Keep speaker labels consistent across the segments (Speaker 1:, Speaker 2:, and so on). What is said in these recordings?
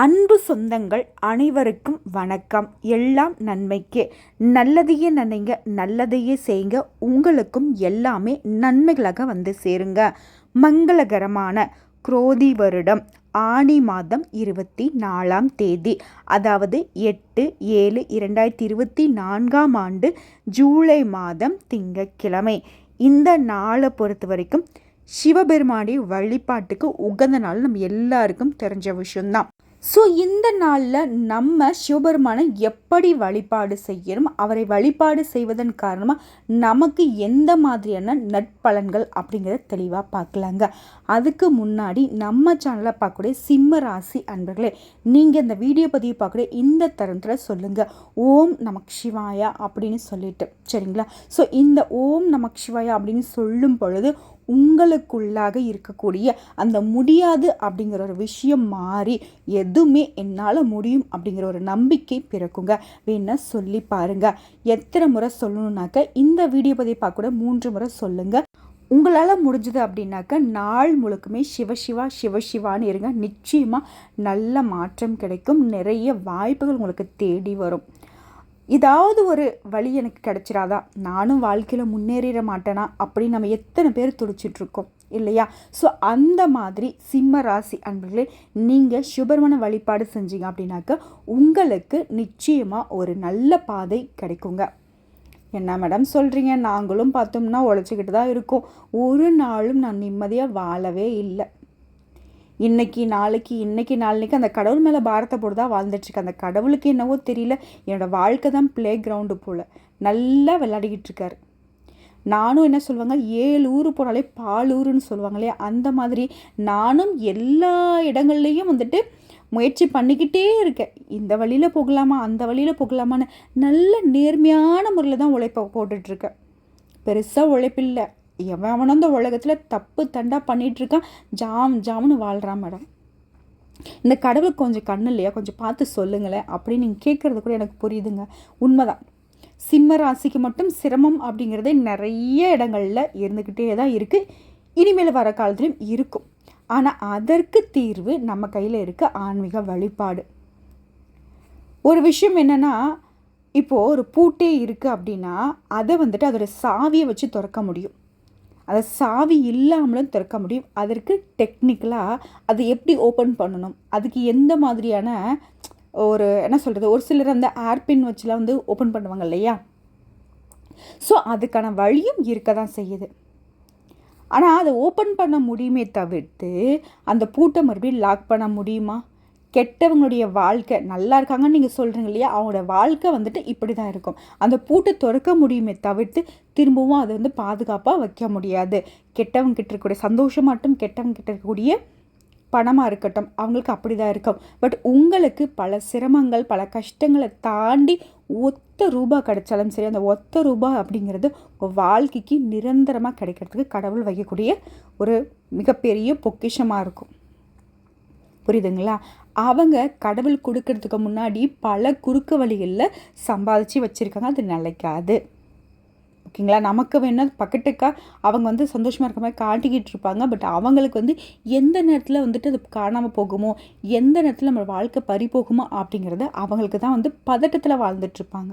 Speaker 1: அன்பு சொந்தங்கள் அனைவருக்கும் வணக்கம். எல்லாம் நன்மைக்கே. நல்லதையே நினைங்க நல்லதையே செய்யுங்க. உங்களுக்கும் எல்லாமே நன்மைகளாக வந்து சேருங்க. மங்களகரமான குரோதி வருடம் ஆணி மாதம் இருபத்தி நாலாம் தேதி அதாவது எட்டு ஏழு இரண்டாயிரத்தி இருபத்தி நான்காம் ஆண்டு ஜூலை மாதம் திங்கட்கிழமை. இந்த நாளை பொறுத்த வரைக்கும் சிவபெருமானுடைய வழிபாட்டுக்கு உகந்த நாள் நம்ம எல்லாருக்கும் தெரிஞ்ச விஷயம்தான். ஸோ இந்த நாளில் நம்ம சிவபெருமானை எப்படி வழிபாடு செய்யணும் அவரை வழிபாடு செய்வதன் காரணமாக நமக்கு எந்த மாதிரியான நட்பலன்கள் அப்படிங்கிறத தெளிவாக பார்க்கலாங்க. அதுக்கு முன்னாடி நம்ம சேனலில் பார்க்கக்கூடிய சிம்ம ராசி அன்பர்களே நீங்கள் இந்த வீடியோ பதிவு பார்க்கக்கூடிய இந்த தருணத்தில் சொல்லுங்கள் ஓம் நமக் சிவாயா அப்படின்னு சொல்லிட்டு சரிங்களா? ஸோ இந்த ஓம் நமக் சிவாயா அப்படின்னு சொல்லும் பொழுது உங்களுக்குள்ளாக இருக்கக்கூடிய அந்த முடியாது அப்படிங்கிற ஒரு விஷயம் மாறி எதுவுமே என்னால் முடியும் அப்படிங்கிற ஒரு நம்பிக்கை பிறக்குங்க. வேணா சொல்லி பாருங்கள் எத்தனை முறை சொல்லணுன்னாக்க இந்த வீடியோ பதிப்பாக கூட மூன்று முறை சொல்லுங்கள் உங்களால் முடிஞ்சது அப்படின்னாக்க நாள் முழுக்குமே சிவசிவா சிவசிவான்னு இருங்க. நிச்சயமாக நல்ல மாற்றம் கிடைக்கும். நிறைய வாய்ப்புகள் உங்களுக்கு தேடி வரும். ஏதாவது ஒரு வழி எனக்கு கிடச்சிராதா? நானும் வாழ்க்கையில் முன்னேறிட மாட்டேனா? அப்படின்னு நம்ம எத்தனை பேர் துடிச்சிட்ருக்கோம் இல்லையா? ஸோ அந்த மாதிரி சிம்ம ராசி அன்பர்களே நீங்கள் சுபர்மன வழிபாடு செஞ்சீங்க அப்படின்னாக்க உங்களுக்கு நிச்சயமாக ஒரு நல்ல பாதை கிடைக்குங்க. என்ன மேடம் சொல்கிறீங்க நாங்களும் பார்த்தோம்னா உழைச்சிக்கிட்டு தான் இருக்கோம். ஒரு நாளும் நான் நிம்மதியாக வாழவே இல்லை. இன்னைக்கு நாளைக்கு இன்னைக்கு நாளைக்கு அந்த கடவுள் மேலே பாரத்தை போட்டு தான் வாழ்ந்துட்டுருக்கு. அந்த கடவுளுக்கு என்னவோ தெரியல. என்னோடய வாழ்க்கை தான் ப்ளே கிரவுண்டு போல். நல்லா விளையாடிக்கிட்டு இருக்காரு நானும் என்ன சொல்லுவாங்க? ஏழு ஊர் போனாலே பாலூருன்னு சொல்லுவாங்க இல்லையா அந்த மாதிரி நானும் எல்லா இடங்கள்லையும் வந்துட்டு முயற்சி பண்ணிக்கிட்டே இருக்கேன். இந்த வழியில் போகலாமா அந்த வழியில் போகலாமான்னு நல்ல நேர்மையான முறையில் தான் உழைப்ப போட்டுட்ருக்கேன் பெருசாக உழைப்பில்லை. எவன் அவனும் இந்த உலகத்தில் தப்பு தண்டாக பண்ணிகிட்ருக்கான் ஜாம் ஜாம்னு வாழ்கிறான் மேடம். இந்த கடவுளுக்கு கொஞ்சம் கண்ணு இல்லையா கொஞ்சம் பார்த்து சொல்லுங்களேன் அப்படின்னு நீங்கள் கேட்குறது கூட எனக்கு புரியுதுங்க. உண்மைதான். சிம்ம ராசிக்கு மட்டும் சிரமம் அப்படிங்கிறதே நிறைய இடங்களில் இருந்துக்கிட்டே தான் இருக்குது இனிமேல் வர காலத்துலையும் இருக்கும். ஆனால் அதற்கு தீர்வு நம்ம கையில் இருக்க ஆன்மீக வழிபாடு. ஒரு விஷயம் என்னென்னா இப்போது ஒரு பூட்டே இருக்குது அப்படின்னா அதை வந்துட்டு அதோட சாவியை வச்சு திறக்க முடியும். அதை சாவி இல்லாமலும் திறக்க முடியும். அதற்கு டெக்னிக்கலாக அதை எப்படி ஓப்பன் பண்ணணும்? அதுக்கு எந்த மாதிரியான ஒரு என்ன சொல்கிறது ஒரு சிலர் அந்த ஏர்பின் வச்சுலாம் வந்து ஓப்பன் பண்ணுவாங்க இல்லையா? ஸோ அதுக்கான வழியும் இருக்க தான் செய்யுது. ஆனால் அதை ஓப்பன் பண்ண முடியுமே தவிர்த்து அந்த பூட்டை மறுபடியும் லாக் பண்ண முடியுமா? கெட்டவங்களுடைய வாழ்க்கை நல்லா இருக்காங்கன்னு நீங்கள் சொல்கிறீங்க இல்லையா? அவங்களோட வாழ்க்கை வந்துட்டு இப்படி தான் இருக்கும். அந்த பூட்டை திறக்க முடியுமே தவிர்த்து திரும்பவும் அதை வந்து பாதுகாப்பாக வைக்க முடியாது. கெட்டவங்க கிட்ட இருக்கக்கூடிய சந்தோஷம் மட்டும் கெட்டவங்க கிட்ட இருக்கக்கூடிய பணமாக இருக்கட்டும் அவங்களுக்கு அப்படி தான் இருக்கும். பட் உங்களுக்கு பல சிரமங்கள் பல கஷ்டங்களை தாண்டி ஒத்த ரூபா கிடைச்சாலும் சரி அந்த ஒத்த ரூபா அப்படிங்கிறது உங்கள் வாழ்க்கைக்கு நிரந்தரமாக கிடைக்கிறதுக்கு கடவுள் வைக்கக்கூடிய ஒரு மிகப்பெரிய பொக்கிஷமாக இருக்கும். புரியுதுங்களா? அவங்க கடவுள் கொடுக்கறதுக்கு முன்னாடி பல குறுக்கு வழிகளில் சம்பாதிச்சு வச்சுருக்காங்க. அது நிலைக்காது. ஓகேங்களா? நமக்கு வேணால் பக்கத்துக்கா அவங்க வந்து சந்தோஷமாக இருக்க மாதிரி காட்டிக்கிட்டு இருப்பாங்க. பட் அவங்களுக்கு வந்து எந்த நேரத்தில் வந்துட்டு அது காணாமல் போகுமோ எந்த நேரத்தில் நம்ம வாழ்க்கை பறி போகுமோ அப்படிங்கிறது அவங்களுக்கு தான் வந்து பதட்டத்தில் வாழ்ந்துட்டுருப்பாங்க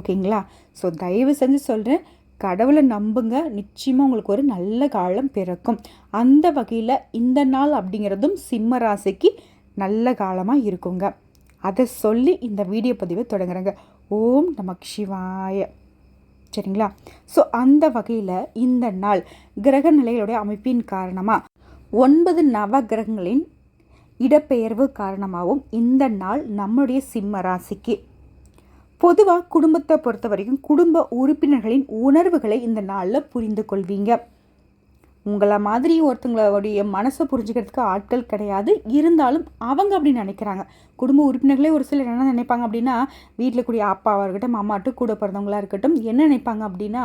Speaker 1: ஓகேங்களா? ஸோ தயவு செஞ்சு சொல்கிறேன் கடவுளை நம்புங்க. நிச்சயமாக உங்களுக்கு ஒரு நல்ல காலம் பிறக்கும். அந்த வகையில் இந்த நாள் அப்படிங்கிறதும் சிம்ம ராசிக்கு நல்ல காலமாக இருக்குங்க. அதை சொல்லி இந்த வீடியோ பதிவை தொடங்குறேங்க. ஓம் நமக் சிவாய. சரிங்களா? ஸோ அந்த வகையில் இந்த நாள் கிரக நிலைகளுடைய அமைப்பின் காரணமாக ஒன்பது நவ கிரகங்களின் இடப்பெயர்வு காரணமாகவும் இந்த நாள் நம்முடைய சிம்ம ராசிக்கு. பொதுவாக குடும்பத்தை பொறுத்த வரைக்கும் குடும்ப உறுப்பினர்களின் உணர்வுகளை இந்த நாளில் புரிந்து கொள்வீங்க உங்களை மாதிரி ஒருத்தங்களுடைய மனசை புரிஞ்சுக்கிறதுக்கு ஆட்கள் கிடையாது. இருந்தாலும் அவங்க அப்படி நினைக்கிறாங்க. குடும்ப உறுப்பினர்களே ஒரு சிலர் என்ன நினைப்பாங்க அப்படின்னா வீட்டில் கூடிய அப்பாவாக இருக்கட்டும் அம்மாட்டும் கூட பிறந்தவங்களாக இருக்கட்டும் என்ன நினைப்பாங்க அப்படின்னா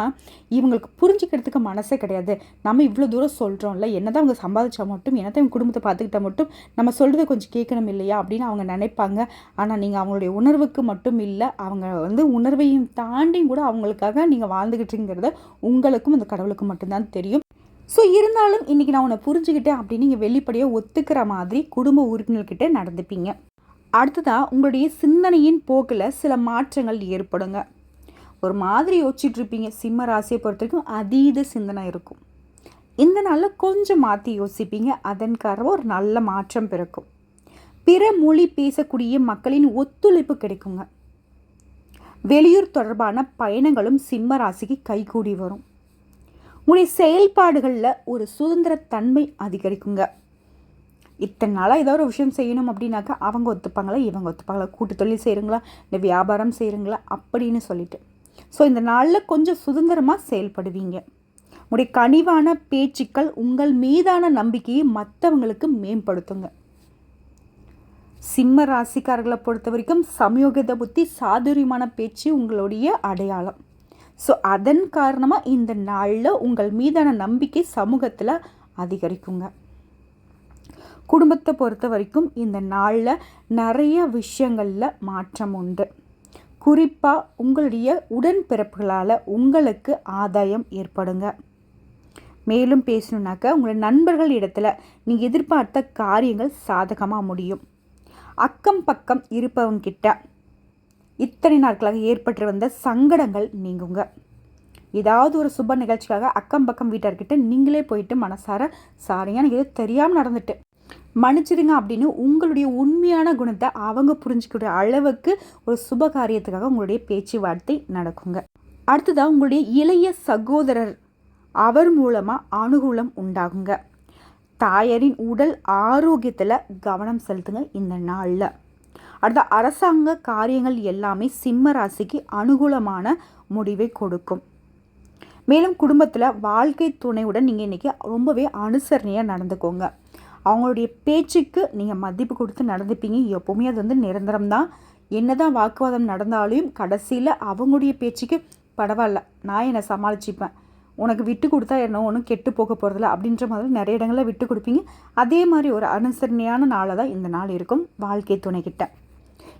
Speaker 1: இவங்களுக்கு புரிஞ்சுக்கிறதுக்கு மனசே கிடையாது. நம்ம இவ்வளோ தூரம் சொல்கிறோம்ல என்னதான் அவங்க சம்பாதிச்சா மட்டும் என்னதான் இவங்க குடும்பத்தை பார்த்துக்கிட்டா மட்டும் நம்ம சொல்கிறத கொஞ்சம் கேட்கணும் இல்லையா அப்படின்னு அவங்க நினைப்பாங்க. ஆனால் நீங்கள் அவங்களுடைய உணர்வுக்கு மட்டும் இல்லை அவங்க வந்து உணர்வையும் தாண்டியும் கூட அவங்களுக்காக நீங்கள் வாழ்ந்துக்கிட்டுங்கிறத உங்களுக்கும் அந்த கடவுளுக்கும் மட்டும்தான் தெரியும். ஸோ இருந்தாலும் இன்றைக்கி நான் உன்னை புரிஞ்சுக்கிட்டேன் அப்படின்னு நீங்கள் வெளிப்படையாக ஒத்துக்கிற மாதிரி குடும்ப உறுப்பினர்கிட்ட நடந்துப்பீங்க. அடுத்ததாக உங்களுடைய சிந்தனையின் போக்கில் சில மாற்றங்கள் ஏற்படுங்க. ஒரு மாதிரி யோசிச்சுட்ருப்பீங்க சிம்ம ராசியை பொறுத்த வரைக்கும் அதீத சிந்தனை இருக்கும். இந்த நாளில் கொஞ்சம் மாற்றி யோசிப்பீங்க. அதன் காரணம் ஒரு நல்ல மாற்றம் பிறக்கும். பிற மொழி பேசக்கூடிய மக்களின் ஒத்துழைப்பு கிடைக்குங்க. வெளியூர் தொடர்பான பயணங்களும் சிம்ம ராசிக்கு கைகூடி வரும். உங்களுடைய செயல்பாடுகளில் ஒரு சுதந்திரத்தன்மை அதிகரிக்குங்க. இத்தனை நாளாக ஏதோ ஒரு விஷயம் செய்யணும் அப்படின்னாக்கா அவங்க ஒத்துப்பாங்களா இவங்க ஒத்துப்பாங்களா கூட்டு தொழில் செய்கிறீங்களா இல்லை வியாபாரம் செய்கிறீங்களா அப்படின்னு சொல்லிட்டு. ஸோ இந்த நாளில் கொஞ்சம் சுதந்திரமாக செயல்படுவீங்க. உங்களுடைய கனிவான பேச்சுக்கள் உங்கள் மீதான நம்பிக்கையை மற்றவங்களுக்கு மேம்படுத்துங்க. சிம்ம ராசிக்காரர்களை பொறுத்த வரைக்கும் சமயோகித புத்தி சாதுரியமான பேச்சு உங்களுடைய அடையாளம். ஸோ அதன் காரணமாக இந்த நாளில் உங்கள் மீதான நம்பிக்கை சமூகத்தில் அதிகரிக்குங்க. குடும்பத்தை பொறுத்த வரைக்கும் இந்த நாளில் நிறைய விஷயங்களில் மாற்றம் உண்டு. குறிப்பாக உங்களுடைய உடன்பிறப்புகளால் உங்களுக்கு ஆதாயம் ஏற்படுங்க. மேலும் பேசணுன்னாக்கா உங்களை நண்பர்கள் இடத்துல நீங்கள் எதிர்பார்த்த காரியங்கள் சாதகமாக முடியும். அக்கம் பக்கம் இருப்பவங்கிட்ட இத்தனை நாட்களாக ஏற்பட்டு வந்த சங்கடங்கள் நீங்குங்க. ஏதாவது ஒரு சுப நிகழ்ச்சிக்காக அக்கம் பக்கம் வீட்டார்கிட்ட நீங்களே போயிட்டு மனசார சாரியா எனக்கு எது தெரியாமல் நடந்துட்டு. மன்னிச்சிடுங்க அப்படின்னு உங்களுடைய உண்மையான குணத்தை அவங்க புரிஞ்சிக்கூடிய அளவுக்கு ஒரு சுப காரியத்துக்காக உங்களுடைய பேச்சுவார்த்தை நடக்குங்க. அடுத்ததாக உங்களுடைய இளைய சகோதரர். அவர் மூலமாக அனுகூலம் உண்டாகுங்க. தாயரின் உடல் ஆரோக்கியத்தில் கவனம் செலுத்துங்க இந்த நாளில். அடுத்த அரசாங்க காரியங்கள் எல்லாமே சிம்ம ராசிக்கு அனுகூலமான முடிவை கொடுக்கும். மேலும் குடும்பத்தில் வாழ்க்கை துணையுடன் நீங்கள் இன்றைக்கி ரொம்பவே அனுசரணையாக நடந்துக்கோங்க. அவங்களுடைய பேச்சுக்கு நீங்கள் மதிப்பு கொடுத்து நடந்துப்பீங்க. எப்போவுமே அது வந்து நிரந்தரம் தான். என்னதான் வாக்குவாதம் நடந்தாலும் கடைசியில் அவங்களுடைய பேச்சுக்கு பரவாயில்ல. நான் என்னை சமாளிச்சுப்பேன். உனக்கு விட்டு கொடுத்தா என்ன? ஒன்றும் கெட்டு போக போகிறதில்ல அப்படின்ற மாதிரி நிறைய இடங்களில் விட்டு கொடுப்பீங்க. அதே மாதிரி ஒரு அனுசரணையான நாளை தான் இந்த நாள் இருக்கும் வாழ்க்கை துணைக்கிட்ட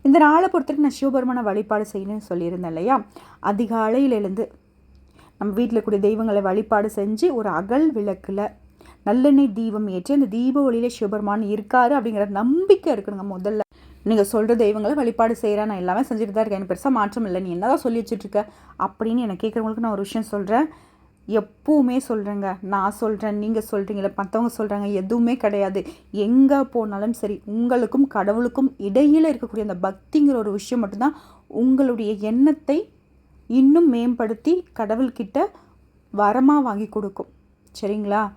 Speaker 1: இந்த நாளை பொறுத்தவரைக்கும் நான் சிவபெருமான வழிபாடு செய்யணும்னு சொல்லியிருந்தேன் இல்லையா? அதிகாலையில் எழுந்து நம்ம வீட்டில் கூடிய தெய்வங்களை வழிபாடு செஞ்சு ஒரு அகல் விளக்கில் நல்லெண்ணெய் தீபம் ஏற்றி அந்த தீப ஒளியில் சிவபெருமான் இருக்காரு அப்படிங்கிற நம்பிக்கை இருக்கணுங்க முதல்ல. நீங்கள் சொல்கிற தெய்வங்களை வழிபாடு செய்கிறேன் நான் எல்லாமே செஞ்சுட்டு தான் இருக்கேன். எனக்கு பெருசாக மாற்றம் இல்லை. நீ என்ன தான் சொல்லி வச்சுட்ருக்க அப்படின்னு எனக்கு கேட்குறவங்களுக்கு நான் ஒரு விஷயம் சொல்கிறேன் எப்பவுமே சொல்கிறேங்க நான் சொல்கிறேன் நீங்கள் சொல்கிறீங்களே மற்றவங்க சொல்கிறாங்க எதுவுமே கிடையாது. எங்கே போனாலும் சரி உங்களுக்கும் கடவுளுக்கும் இடையில் இருக்கக்கூடிய அந்த பக்திங்கிற ஒரு விஷயம் மட்டும்தான் உங்களுடைய எண்ணத்தை இன்னும் மேம்படுத்தி கடவுள்கிட்ட வரமாக வாங்கி கொடுக்கும். சரிங்களா?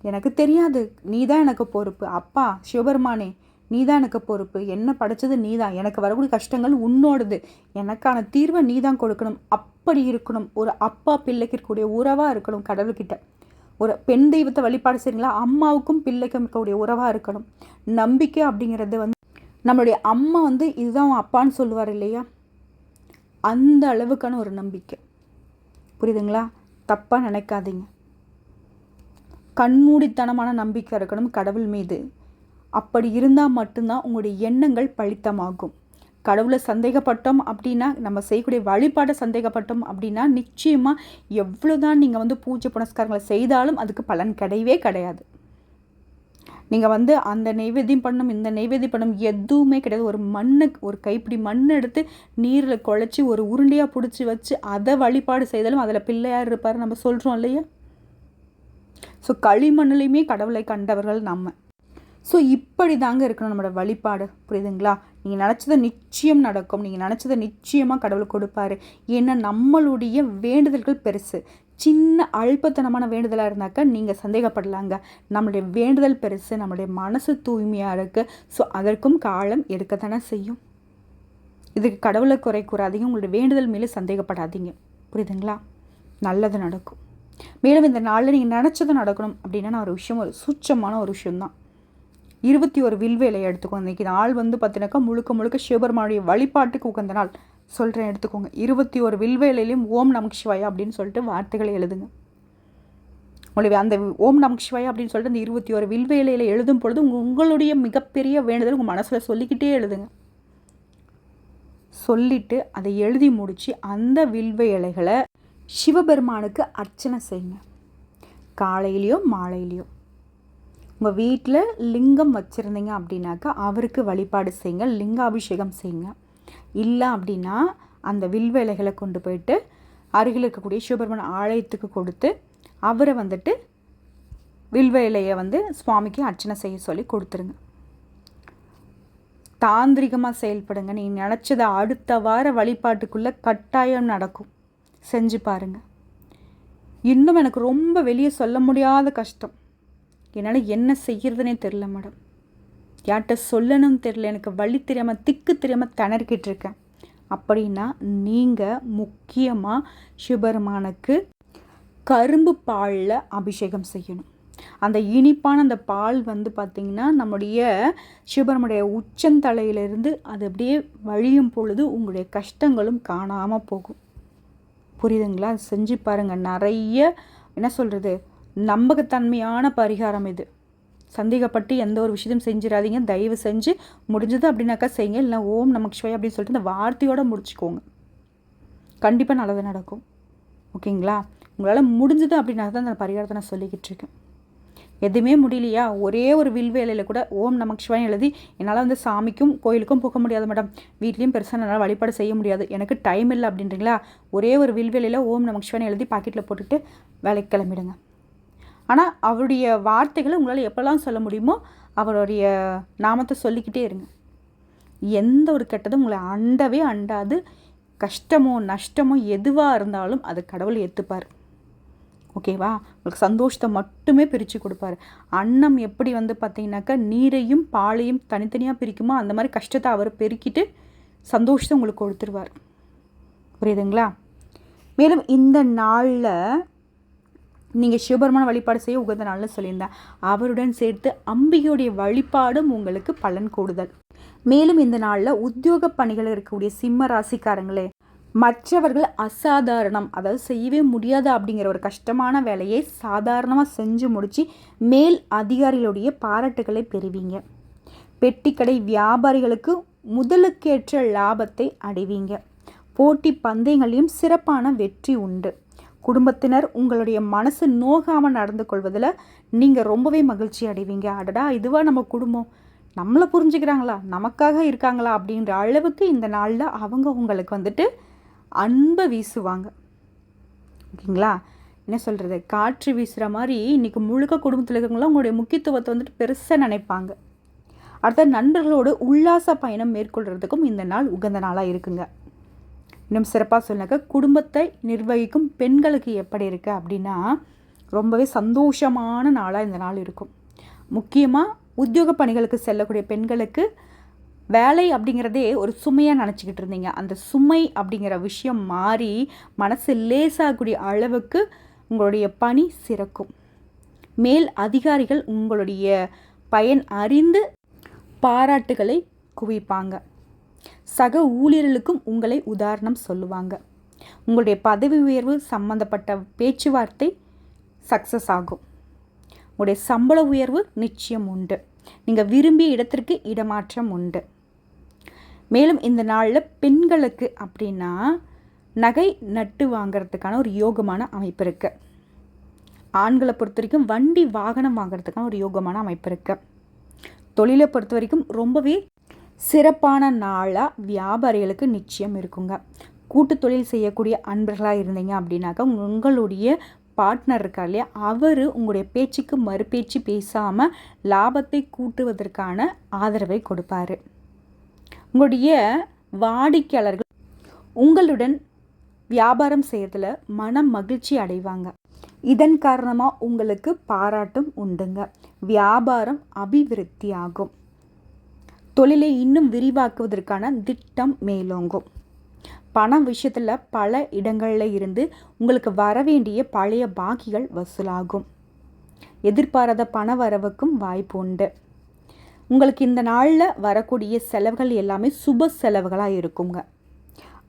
Speaker 1: எனக்கு தெரியாது. நீ தான் எனக்கு பொறுப்பு. அப்பா சிவபெருமானே நீ தான் எனக்கு பொறுப்பு. என்ன படைச்சது நீ தான் எனக்கு வரக்கூடிய கஷ்டங்கள் உன்னோடது. எனக்கான தீர்வை நீ தான் கொடுக்கணும். அப்படி இருக்கணும். ஒரு அப்பா பிள்ளைக்கு இருக்கக்கூடிய உறவாக இருக்கணும் கடவுள்கிட்ட. ஒரு பெண் தெய்வத்தை வழிபாடு செய்கிறீங்களா அம்மாவுக்கும் பிள்ளைக்கும் இருக்கக்கூடிய உறவாக இருக்கணும். நம்பிக்கை அப்படிங்கிறது வந்து நம்மளுடைய அம்மா வந்து இதுதான் அப்பான்னு சொல்லுவார் இல்லையா? அந்த அளவுக்கான ஒரு நம்பிக்கை. புரியுதுங்களா? தப்பாக நினைக்காதீங்க. கண்மூடித்தனமான நம்பிக்கை இருக்கணும் கடவுள் மீது. அப்படி இருந்தால் மட்டும்தான் உங்களுடைய எண்ணங்கள் பழித்தமாகும். கடவுளை சந்தேகப்பட்டோம் அப்படின்னா நம்ம செய்யக்கூடிய வழிபாடை சந்தேகப்பட்டோம் அப்படின்னா நிச்சயமாக எவ்வளோ தான் நீங்கள் வந்து பூஜை புனஸ்காரங்களை செய்தாலும் அதுக்கு பலன் கிடையவே கிடையாது. நீங்கள் வந்து அந்த நெய்வேத்தியம் பண்ணணும் இந்த நெய்வேத்தியம் பண்ணணும் எதுவுமே கிடையாது. ஒரு மண்ணை ஒரு கைப்பிடி மண் எடுத்து நீரில் குழச்சி ஒரு உருண்டையாக பிடிச்சி வச்சு அதை வழிபாடு செய்தாலும் அதில் பிள்ளையார் இருப்பார் நம்ம சொல்கிறோம் இல்லையா? ஸோ களிமண்ணிலையுமே கடவுளை கண்டவர்கள் நம்ம. ஸோ இப்படி தாங்க இருக்கணும் நம்மளோட வழிபாடு. புரியுதுங்களா? நீங்கள் நினச்சதை நிச்சயம் நடக்கும். நீங்கள் நினச்சதை நிச்சயமாக கடவுள் கொடுப்பாரு. ஏன்னா நம்மளுடைய வேண்டுதல்கள் பெருசு. சின்ன அல்பத்தனமான வேண்டுதலாக இருந்தாக்கா நீங்கள் சந்தேகப்படலாங்க. நம்மளுடைய வேண்டுதல் பெருசு நம்மளுடைய மனசு தூய்மையாக இருக்குது ஸோ அதற்கும் காலம் எடுக்கத்தானே செய்யும். இதுக்கு கடவுளை குறை கூறாதீங்க. உங்களுடைய வேண்டுதல் மேலே சந்தேகப்படாதீங்க. புரியுதுங்களா? நல்லது நடக்கும். மேலும் இந்த நாளில் நீங்கள் நினச்சது நடக்கணும் அப்படின்னா நான் ஒரு விஷயம் ஒரு சூட்சமான ஒரு விஷயம்தான். இருபத்தி ஒரு வில்வேலையை எடுத்துக்கோங்க இன்றைக்கி நாள் வந்து பார்த்தினாக்கா முழுக்க முழுக்க சிவபெருமானுடைய வழிபாட்டுக்கு உகந்த நாள் சொல்கிறேன் எடுத்துக்கோங்க. இருபத்தி ஒரு வில்வேலையிலையும் ஓம் நமக்கு சிவாயா அப்படின்னு சொல்லிட்டு வார்த்தைகளை எழுதுங்க. உங்களுடைய அந்த ஓம் நமக்கு சிவாயா அப்படின்னு சொல்லிட்டு அந்த இருபத்தி ஒரு வில்வேலையில் எழுதும் பொழுது உங்களுடைய மிகப்பெரிய வேண்டுதல் உங்கள் மனசில் சொல்லிக்கிட்டே எழுதுங்க. சொல்லிவிட்டு அதை எழுதி முடித்து அந்த வில்வ இலைகளை சிவபெருமானுக்கு அர்ச்சனை செய்யுங்க. காலையிலையோ மாலையிலையோ. உங்கள் வீட்டில் லிங்கம் வச்சுருந்தீங்க அப்படின்னாக்கா அவருக்கு வழிபாடு செய்யுங்க லிங்காபிஷேகம் செய்யுங்க. இல்லை அப்படின்னா அந்த வில்வேலைகளை கொண்டு போயிட்டு அருகில் இருக்கக்கூடிய சிவபெருமன் ஆலயத்துக்கு கொடுத்து அவரை வந்துட்டு வில்வேலையை வந்து சுவாமிக்கு அர்ச்சனை செய்ய சொல்லி கொடுத்துருங்க. தாந்திரிகமாக செயல்படுங்க. நீ நினச்சதை அடுத்த வார வழிபாட்டுக்குள்ளே கட்டாயம் நடக்கும். செஞ்சு பாருங்கள் இன்னும் எனக்கு ரொம்ப வெளியே சொல்ல முடியாத கஷ்டம். என்னால் என்ன செய்கிறதுனே தெரில மேடம் யார்கிட்ட சொல்லணும்னு தெரில எனக்கு வழி தெரியாமல் திக்கு தெரியாமல் திணறிக்கிட்டு இருக்கேன். அப்படின்னா நீங்கள் முக்கியமாக சிவபெருமானுக்கு கரும்பு பாலில் அபிஷேகம் செய்யணும். அந்த இனிப்பான அந்த பால் வந்து பார்த்திங்கன்னா நம்முடைய சிவபெருமனுடைய உச்சந்தலையிலிருந்து அது அப்படியே வழியும் பொழுது உங்களுடைய கஷ்டங்களும் காணாமல் போகும். புரியுதுங்களா? செஞ்சு பாருங்கள் நிறைய என்ன சொல்கிறது நம்பகத்தன்மையான பரிகாரம் இது. சந்தேகப்பட்டு எந்த ஒரு விஷயத்தையும் செஞ்சிடாதீங்க. தயவு செஞ்சு முடிஞ்சது அப்படின்னாக்கா செய்யுங்க. இல்லை ஓம் நமக்கு சிவாய் அப்படின்னு சொல்லிட்டு இந்த வார்த்தையோடு முடிச்சுக்கோங்க. கண்டிப்பாக நல்லது நடக்கும். ஓகேங்களா? உங்களால் முடிஞ்சது அப்படின்னா தான் அந்த பரிகாரத்தை நான் சொல்லிக்கிட்டு இருக்கேன். எதுவுமே முடியலையா? ஒரே ஒரு வில்வேலையில் கூட ஓம் நமக்கு சிவாய் எழுதி என்னால் வந்து சாமிக்கும் கோயிலுக்கும் போக முடியாது மேடம். வீட்லேயும் பெருசாக என்னால் வழிபாடு செய்ய முடியாது. எனக்கு டைம் இல்லை அப்படின்றீங்களா? ஒரே ஒரு வில்வேலையில் ஓம் நமக்கு சிவாய் எழுதி பாக்கெட்டில் போட்டுட்டு வேலைக்கு கிளம்பிடுங்க. ஆனால் அவருடைய வார்த்தைகளை உங்களால் எப்போல்லாம் சொல்ல முடியுமோ அவருடைய நாமத்தை சொல்லிக்கிட்டே இருங்க. எந்த ஒரு கெட்டதும் உங்களை அண்டவே அண்டாது. கஷ்டமோ நஷ்டமோ எதுவாக இருந்தாலும் அது கடவுள் ஏற்றுப்பார் ஓகேவா? உங்களுக்கு சந்தோஷத்தை மட்டுமே பிரித்து கொடுப்பாரு. அன்னம் எப்படி வந்து பார்த்தீங்கன்னாக்கா நீரையும் பாலையும் தனித்தனியாக பிரிக்குமோ அந்த மாதிரி கஷ்டத்தை அவர் பெருக்கிட்டு சந்தோஷத்தை உங்களுக்கு கொடுத்துருவார். புரியுதுங்களா? மேலும் இந்த நாளில் நீங்கள் சிவபெருமான வழிபாடு செய்ய உகந்த நாள்னு சொல்லியிருந்தேன். அவருடன் சேர்த்து அம்பிகையுடைய வழிபாடும் உங்களுக்கு பலன் கூடுதல். மேலும் இந்த நாளில் உத்தியோக பணிகள் இருக்கக்கூடிய சிம்ம ராசிக்காரங்களே மற்றவர்கள் அசாதாரணம் அதாவது செய்யவே முடியாது அப்படிங்கிற ஒரு கஷ்டமான வேலையை சாதாரணமாக செஞ்சு முடித்து மேல் அதிகாரிகளுடைய பாராட்டுகளை பெறுவீங்க. பெட்டிக்கடை வியாபாரிகளுக்கு முதலுக்கேற்ற லாபத்தை அடைவீங்க. போட்டி பந்தயங்களையும் சிறப்பான வெற்றி உண்டு. குடும்பத்தினர் உங்களுடைய மனசு நோகாமல் நடந்து கொள்வதில் நீங்கள் ரொம்பவே மகிழ்ச்சி அடைவீங்க. அடடா இதுவாக நம்ம குடும்பம். நம்மளை புரிஞ்சுக்கிறாங்களா? நமக்காக இருக்காங்களா? அப்படின்ற அளவுக்கு இந்த நாளில் அவங்க உங்களுக்கு வந்துட்டு அன்பை வீசுவாங்க. ஓகேங்களா? என்ன சொல்கிறது காற்று வீசுகிற மாதிரி இன்றைக்கி முழுக்க குடும்பத்தில் இருக்கவங்களாம் உங்களுடைய முக்கியத்துவத்தை வந்துட்டு பெருசாக நினைப்பாங்க. அடுத்த நண்பர்களோடு உல்லாச பயணம் மேற்கொள்கிறதுக்கும் இந்த நாள் உகந்த நாளாக இருக்குங்க. இன்னும் சிறப்பாக சொன்னாக்க குடும்பத்தை நிர்வகிக்கும் பெண்களுக்கு எப்படி இருக்குது அப்படின்னா ரொம்பவே சந்தோஷமான நாளாக இந்த நாள் இருக்கும். முக்கியமாக உத்தியோக பணிகளுக்கு செல்லக்கூடிய பெண்களுக்கு வேலை அப்படிங்கிறதே ஒரு சுமையாக நினச்சிக்கிட்டு இருந்தீங்க. அந்த சுமை அப்படிங்கிற விஷயம் மாறி மனசு லேசாகக்கூடிய அளவுக்கு உங்களுடைய பணி சிறக்கும். மேல் அதிகாரிகள் உங்களுடைய பயன் அறிந்து பாராட்டுகளை குவிப்பாங்க. சக ஊழியர்களுக்கும் உங்களை உதாரணம் சொல்லுவாங்க. உங்களுடைய பதவி உயர்வு சம்பந்தப்பட்ட பேச்சுவார்த்தை சக்ஸஸ் ஆகும். உங்களுடைய சம்பள உயர்வு நிச்சயம் உண்டு. நீங்கள் விரும்பிய இடத்திற்கு இடமாற்றம் உண்டு. மேலும் இந்த நாளில் பெண்களுக்கு அப்படின்னா நகை நட்டு வாங்கிறதுக்கான ஒரு யோகமான அமைப்பு இருக்குது ஆண்களை பொறுத்த வரைக்கும் வண்டி வாகனம் வாங்கிறதுக்கான ஒரு யோகமான அமைப்பு இருக்குது தொழிலை பொறுத்த வரைக்கும் ரொம்பவே சிறப்பான நாளாக வியாபாரிகளுக்கு நிச்சயம் இருக்குங்க. கூட்டு தொழில் செய்யக்கூடிய அன்பர்களாக இருந்தீங்க அப்படின்னாக்கா உங்களுடைய பார்ட்னர் இருக்கா இல்லையா அவர் உங்களுடைய பேச்சுக்கு மறுபேச்சு பேசாமல் லாபத்தை கூட்டுவதற்கான ஆதரவை கொடுப்பார். உங்களுடைய வாடிக்கையாளர்கள் உங்களுடன் வியாபாரம் செய்கிறதுல மன மகிழ்ச்சி அடைவாங்க. இதன் காரணமாக உங்களுக்கு பாராட்டும் உண்டுங்க. வியாபாரம் அபிவிருத்தி ஆகும் தொழிலை இன்னும் விரிவாக்குவதற்கான திட்டம் மேலோங்கும். பணம் விஷயத்தில் பல இடங்களில் இருந்து உங்களுக்கு வரவேண்டிய பழைய பாக்கிகள் வசூலாகும். எதிர்பாராத பண வரவுக்கும் வாய்ப்பு உண்டு. உங்களுக்கு இந்த நாளில் வரக்கூடிய செலவுகள் எல்லாமே சுப செலவுகளாக இருக்குங்க.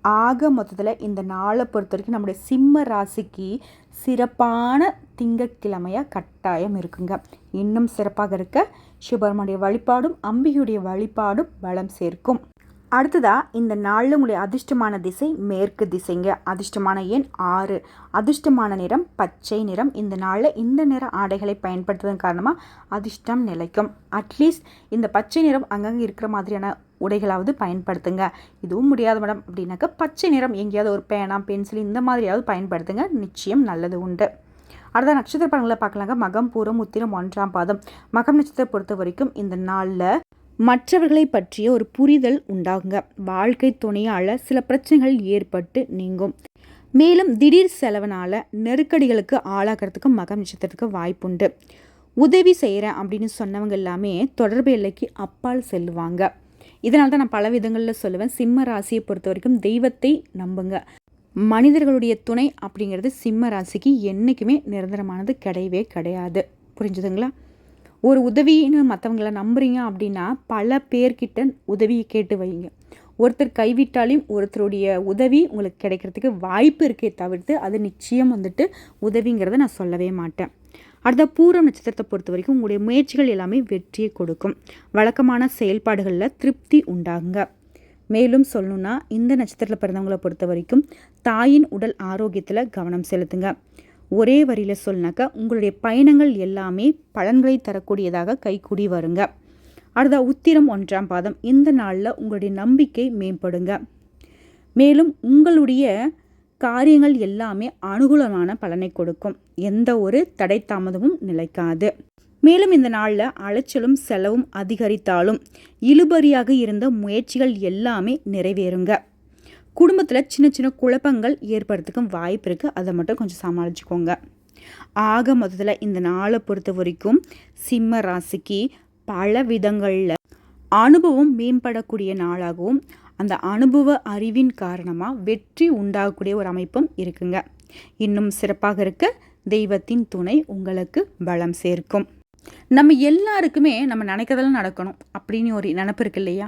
Speaker 1: ஆக மொத்தத்தில் இந்த நாளை பொறுத்த வரைக்கும் நம்முடைய சிம்ம ராசிக்கு சிறப்பான திங்கக்கிழமையாக கட்டாயம் இருக்குங்க. இன்னும் சிறப்பாக இருக்க சிவபெருமானுடைய வழிபாடும் அம்பிகையுடைய வழிபாடும் பலம் சேர்க்கும். அடுத்ததாக இந்த நாளில் உங்களுடைய அதிர்ஷ்டமான திசை மேற்கு திசைங்க. அதிர்ஷ்டமான எண் ஆறு. அதிர்ஷ்டமான நிறம் பச்சை நிறம். இந்த நாளில் இந்த நிற ஆடைகளை பயன்படுத்துவதன் காரணமாக அதிர்ஷ்டம் நிலைக்கும். அட்லீஸ்ட் இந்த பச்சை நிறம் அங்கங்கே இருக்கிற மாதிரியான உடைகளாவது பயன்படுத்துங்க. இதுவும் முடியாத மேடம். அப்படின்னாக்கா பச்சை நிறம் எங்கேயாவது ஒரு பேனா பென்சில் இந்த மாதிரியாவது பயன்படுத்துங்க. நிச்சயம் நல்லது உண்டு. அடுத்த நட்சத்திர படங்களை பார்க்கலாங்க. மகம் பூரம் உத்திரம் ஒன்றாம் பாதம். மகம் நட்சத்திரம் பொறுத்த வரைக்கும் இந்த நாளில் மற்றவர்களை பற்றிய ஒரு புரிதல் உண்டாகுங்க. வாழ்க்கை துணையால் சில பிரச்சனைகள் ஏற்பட்டு நீங்கும். மேலும் திடீர் செலவினால் நெருக்கடிகளுக்கு ஆளாகிறதுக்கு மகம் நட்சத்திரத்துக்கு வாய்ப்புண்டு. உதவி செய்கிறேன் அப்படின்னு சொன்னவங்க எல்லாமே தொடர்பு எல்லைக்கு அப்பால் செல்லுவாங்க. இதனால தான் நான் பல விதங்களில் சொல்லுவேன். சிம்ம ராசியை பொறுத்த வரைக்கும் தெய்வத்தை நம்புங்க. மனிதர்களுடைய துணை அப்படிங்கிறது சிம்ம ராசிக்கு என்றைக்குமே நிரந்தரமானது கிடையவே கிடையாது. புரிஞ்சுதுங்களா? ஒரு உதவின்னு மற்றவங்கள நம்புறீங்க அப்படின்னா பல பேர்கிட்ட உதவியை கேட்டு வைங்க. ஒருத்தர் கைவிட்டாலையும் ஒருத்தருடைய உதவி உங்களுக்கு கிடைக்கிறதுக்கு வாய்ப்பு இருக்கே தவிர்த்து அது நிச்சயம் வந்துட்டு உதவிங்கிறத நான் சொல்லவே மாட்டேன். அடுத்த பூரம் நட்சத்திரத்தை பொறுத்த வரைக்கும் உங்களுடைய முயற்சிகள் எல்லாமே வெற்றியை கொடுக்கும். வழக்கமான செயல்பாடுகளில் திருப்தி உண்டாகுங்க. மேலும் சொல்லணுன்னா இந்த நட்சத்திரத்தில் பிறந்தவங்களை பொறுத்த வரைக்கும் தாயின் உடல் ஆரோக்கியத்தில் கவனம் செலுத்துங்க. ஒரே வரியில் சொல்லினாக்கா உங்களுடைய பயணங்கள் எல்லாமே பலன்களை தரக்கூடியதாக கைக்கூடி வருங்க. அடுத்த உத்திரம் ஒன்றாம் பாதம். இந்த நாளில் உங்களுடைய நம்பிக்கை மேம்படுங்க. மேலும் உங்களுடைய காரியங்கள் எல்லாமே அனுகூலமான பலனை கொடுக்கும். எந்த ஒரு தடை தாமதமும் நிலைக்காது. மேலும் இந்த நாளில் அலைச்சலும் செலவும் அதிகரித்தாலும் இழுபறியாக இருந்த முயற்சிகள் எல்லாமே நிறைவேறுங்க. குடும்பத்தில் சின்ன சின்ன குழப்பங்கள் ஏற்படுறதுக்கும் வாய்ப்பு இருக்குது அதை மட்டும் கொஞ்சம் சமாளிச்சுக்கோங்க. ஆக மொத்தத்தில் இந்த நாளை பொறுத்த வரைக்கும் சிம்ம ராசிக்கு பல விதங்களில் அனுபவம் மேம்படக்கூடிய நாளாகவும் அந்த அனுபவ அறிவின் காரணமாக வெற்றி உண்டாகக்கூடிய ஒரு அமைப்பும் இருக்குங்க. இன்னும் சிறப்பாக இருக்க தெய்வத்தின் துணை உங்களுக்கு பலம் சேர்க்கும். நம்ம எல்லாருக்குமே நம்ம நினைக்கிறதெல்லாம் நடக்கணும் அப்படின்னு ஒரு நினப்பு இருக்கு இல்லையா?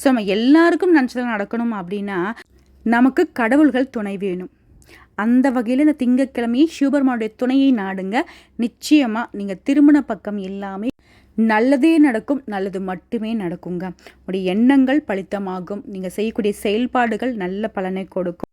Speaker 1: ஸோ நம்ம எல்லாருக்கும் நினச்சதெல்லாம் நடக்கணும் அப்படின்னா நமக்கு கடவுள்கள் துணை வேணும். அந்த வகையில் இந்த திங்கக்கிழமையை சிவபெருமானுடைய துணையை நாடுங்க. நிச்சயமாக நீங்கள் திருமண பக்கம் எல்லாமே நல்லதே நடக்கும் நல்லது மட்டுமே நடக்குங்க. உடைய எண்ணங்கள் பலித்தமாகும். நீங்கள் செய்யக்கூடிய செயல்பாடுகள் நல்ல பலனை கொடுக்கும்.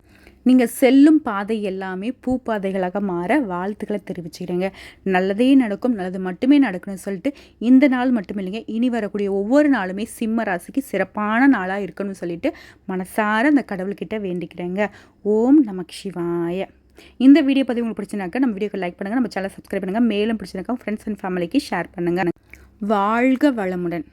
Speaker 1: நீங்கள் செல்லும் பாதை எல்லாமே பூ பாதைகளாக மாற வாழ்த்துக்களை தெரிவிச்சுக்கிறேங்க. நல்லதே நடக்கும் நல்லது மட்டுமே நடக்கணும்னு சொல்லிட்டு இந்த நாள் மட்டும் இல்லைங்க. இனி வரக்கூடிய ஒவ்வொரு நாளுமே சிம்ம ராசிக்கு சிறப்பான நாளாக இருக்கணும்னு சொல்லிட்டு மனசார அந்த கடவுள்கிட்ட வேண்டிக்கிறேங்க. ஓம் நமக் சிவாய. இந்த வீடியோ பதிவு உங்களுக்கு பிடிச்சினாக்கா நம்ம வீடியோக்கு லைக் பண்ணுங்கள் நம்ம சேனல் சப்ஸ்கிரைப் பண்ணுங்கள் மேலும் பிடிச்சிருக்கா ஃப்ரெண்ட்ஸ் அண்ட் ஃபேமிலிக்கு ஷேர் பண்ணுங்கள் வாழ்க வளமுடன்.